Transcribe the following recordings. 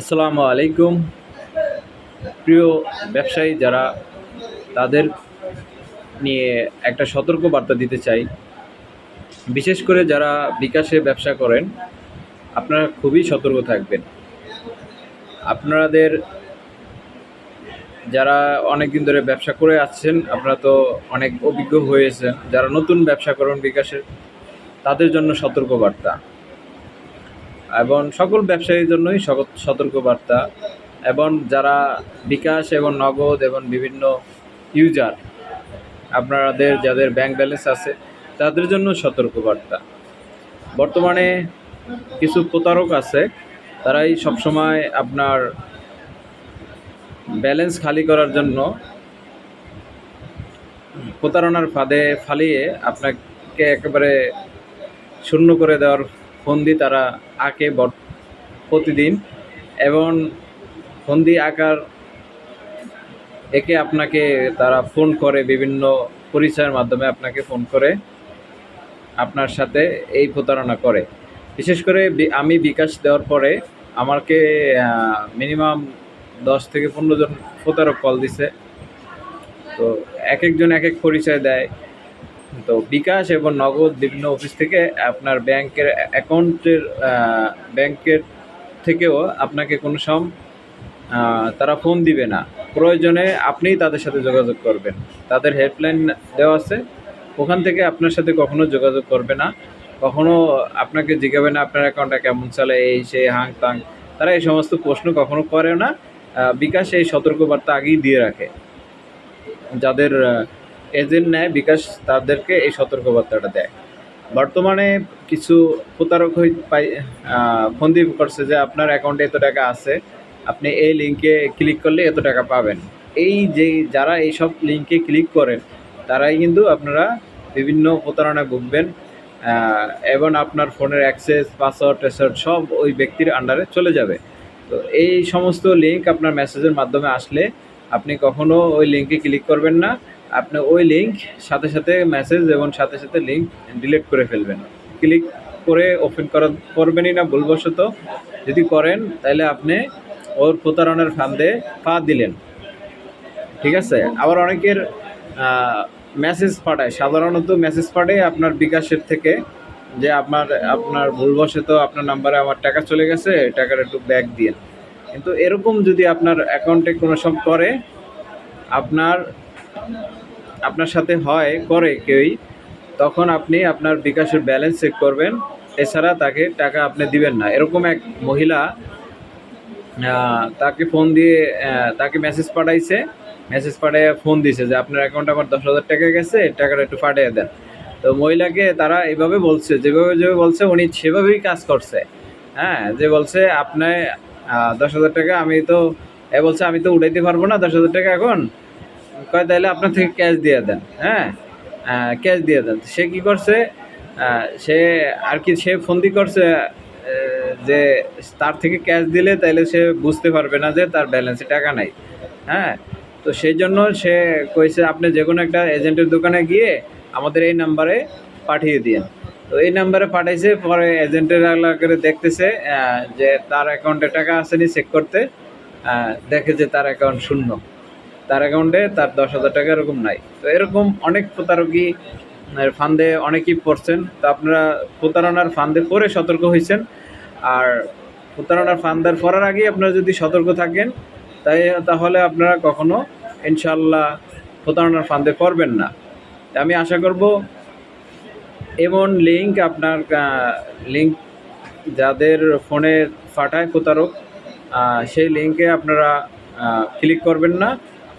আসসালামু আলাইকুম। প্রিয় ব্যবসায়ী, যারা তাদের নিয়ে একটা সতর্ক বার্তা দিতে চাই, বিশেষ করে যারা বিকাশে ব্যবসা করেন, আপনারা খুবই সতর্ক থাকবেন। আপনাদের যারা অনেক দিন ধরে ব্যবসা করে আসছেন, আপনারা তো অনেক অভিজ্ঞ হয়েছেন, যারা নতুন ব্যবসা করেন বিকাশের তাদের জন্য সতর্ক বার্তা এবং সকল ব্যবসায়ীর জন্যই সতর্কবার্তা এবং যারা বিকাশ এবং নগদ এবং বিভিন্ন ইউজার আপনাদের যাদের ব্যাংক ব্যালেন্স আছে, তাদের জন্য সতর্কবার্তা। বর্তমানে কিছু প্রতারক আছে, তারাই সবসময় আপনার ব্যালেন্স খালি করার জন্য প্রতারণার ফাঁদে ফালিয়ে আপনাকে একেবারে শূন্য করে দেওয়ার ফন্দি তারা আঁকে প্রতিদিন এবং ফন্দি আঁকার একে আপনাকে তারা ফোন করে বিভিন্ন পরিচয়ের মাধ্যমে আপনাকে ফোন করে আপনার সাথে এই প্রতারণা করে। বিশেষ করে আমি বিকাশ দেওয়ার পরে আমাকে মিনিমাম দশ থেকে পনেরো জন প্রতারক কল দিছে। তো এক একজন এক এক পরিচয় দেয়। তো বিকাশ এবং নগদ বিভিন্ন অফিস থেকে আপনার ব্যাংকের অ্যাকাউন্টের ব্যাংকের থেকেও আপনাকে কোনো সম তারা ফোন দিবে না। প্রয়োজনে আপনিই তাদের সাথে যোগাযোগ করবেন। তাদের হেল্পলাইন দেওয়া আছে। ওখান থেকে আপনার সাথে কখনো যোগাযোগ করবে না। কখনো আপনাকে জিজ্ঞাবে না আপনার অ্যাকাউন্টটা কেমন চলে? এই, সেই, হাং তাং। তারা এই সমস্ত প্রশ্ন কখনো করে না। বিকাশ এই সতর্কবার্তা আগেই দিয়ে রাখে। যাদের এজেন্ট নেয় বিকাশ তাদেরকে এই সতর্কবার্তাটা দেয়। বর্তমানে কিছু প্রতারক হই পাই ফন্দি করছে যে আপনার অ্যাকাউন্টে এত টাকা আছে, আপনি এই লিঙ্কে ক্লিক করলে এত টাকা পাবেন। এই যে যারা এই সব লিঙ্কে ক্লিক করেন, তারাই কিন্তু আপনারা বিভিন্ন প্রতারণায় ভুগবেন এবং আপনার ফোনের অ্যাক্সেস পাসওয়ার্ড টাসওয়ার্ড সব ওই ব্যক্তির আন্ডারে চলে যাবে। তো এই সমস্ত লিঙ্ক আপনার মেসেজের মাধ্যমে আসলে আপনি কখনো ওই লিঙ্কে ক্লিক করবেন না। আপনি ওই লিঙ্ক সাথে সাথে মেসেজ এবং সাথে সাথে লিঙ্ক ডিলিট করে ফেলবেন। ক্লিক করে ওপেন করা করবেনই না, ভুলবশত। যদি করেন, তাহলে আপনি ওর প্রতারণার ফান্দে পা দিলেন। ঠিক আছে? আবার অনেকের মেসেজ পাঠায়। সাধারণত মেসেজ পাঠায় আপনার বিকাশের থেকে যে আপনার আপনার ভুলবশত আপনার নাম্বারে আমার টাকা চলে গেছে টাকার একটু ব্যাক দিয়ে কিন্তু এরকম যদি আপনার অ্যাকাউন্টে কোনো সব করে, আপনার আপনার সাথে হয় করে কেউই তখন আপনি আপনার বিকাশের ব্যালেন্স চেক করবেন। এছাড়া তাকে টাকা আপনি দিবেন না। এরকম এক মহিলা তাকে ফোন দিয়ে তাকে মেসেজ পাঠাইছে। মেসেজ পাঠিয়ে ফোন দিছে যে আপনার অ্যাকাউন্টে আমার দশ হাজার টাকা গেছে টাকাটা একটু পাঠিয়ে দেন। তো মহিলাকে তারা এইভাবে বলছে যেভাবে যেভাবে বলছে উনি সেভাবেই কাজ করছে। হ্যাঁ যে বলছে আপনি আহ, দশ হাজার টাকা আমি তো এ বলছে আমি তো উঠাইতে পারব না দশ হাজার টাকা এখন। কয় তাহলে আপনার থেকে ক্যাশ দিয়ে দেন হ্যাঁ? ক্যাশ দিয়ে দেন। সে কি করছে সে আর কি সে ফন্দি করছে যে তার থেকে ক্যাশ দিলে তাহলে সে বুঝতে পারবে না যে তার ব্যালেন্সে টাকা নাই হ্যাঁ? তো সেই জন্য সে কইছে, আপনি যে কোনো একটা এজেন্টের দোকানে গিয়ে আমাদের এই নাম্বারে পাঠিয়ে দিন তো এই নাম্বারে পাঠাইছে, পরে এজেন্টের করে দেখতেছে যে তার অ্যাকাউন্টে টাকা আসেনি চেক করতে দেখে যে তার অ্যাকাউন্ট শূন্য। তার অ্যাকাউন্টে তার দশ হাজার টাকা এরকম নাই। তো এরকম অনেক প্রতারকই ফান্দে অনেকেই পড়ছেন। তো আপনারা প্রতারণার ফান্দে পড়ে সতর্ক হয়েছেন আর প্রতারণার ফান্দার পড়ার আগেই আপনারা যদি সতর্ক থাকেন, তাই তাহলে আপনারা কখনো ইনশাল্লাহ প্রতারণার ফান্দে পড়বেন না। আমি আশা করব এমন লিঙ্ক আপনার লিঙ্ক যাদের ফোনে ফাটায় প্রতারক সেই লিঙ্কে আপনারা ক্লিক করবেন না।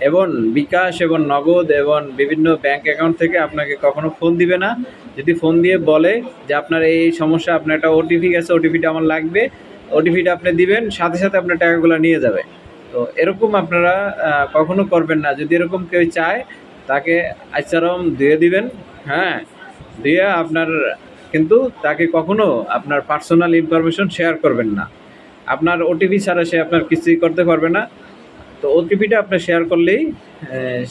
এবং বিকাশ এবং নগদ এবং বিভিন্ন ব্যাংক অ্যাকাউন্ট থেকে আপনাকে কখনো ফোন দিবে না। যদি ফোন দিয়ে বলে যে আপনার এই সমস্যা, আপনার একটা ওটিপি গেছে ওটিপিটা আমার লাগবে ওটিপিটা আপনি দিবেন, সাথে সাথে আপনার টাকাগুলো নিয়ে যাবে। তো এরকম আপনারা কখনো করবেন না। যদি এরকম কেউ চায়, তাকে আচরণ দিয়ে দিবেন হ্যাঁ। দিয়ে আপনার কিন্তু তাকে কখনো আপনার পার্সোনাল ইনফরমেশন শেয়ার করবেন না। আপনার ওটিপি ছাড়া সে আপনার কিছুই করতে পারবে না। তো ওটিপিটা আপনি শেয়ার করলেই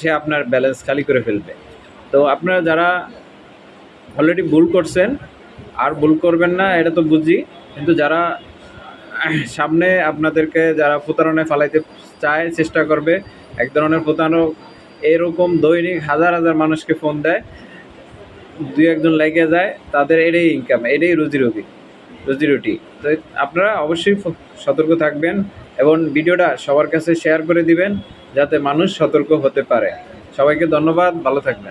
সে আপনার ব্যালেন্স খালি করে ফেলবে। তো আপনারা যারা অলরেডি ভুল করছেন, আর ভুল করবেন না, এটা তো বুঝি। কিন্তু যারা সামনে আপনাদেরকে যারা প্রতারণায় ফালাইতে চায়, চেষ্টা করবে, এক ধরনের প্রতারণক এরকম দৈনিক হাজার হাজার মানুষকে ফোন দেয়, দুই একজন লেগে যায়, তাদের এটাই ইনকাম এটাই রুজি রুটি রুজি রুটি। তো আপনারা অবশ্যই সতর্ক থাকবেন এবং ভিডিওটা সবার কাছে শেয়ার করে দিবেন যাতে মানুষ সতর্ক হতে পারে। সবাইকে ধন্যবাদ, ভালো থাকবেন।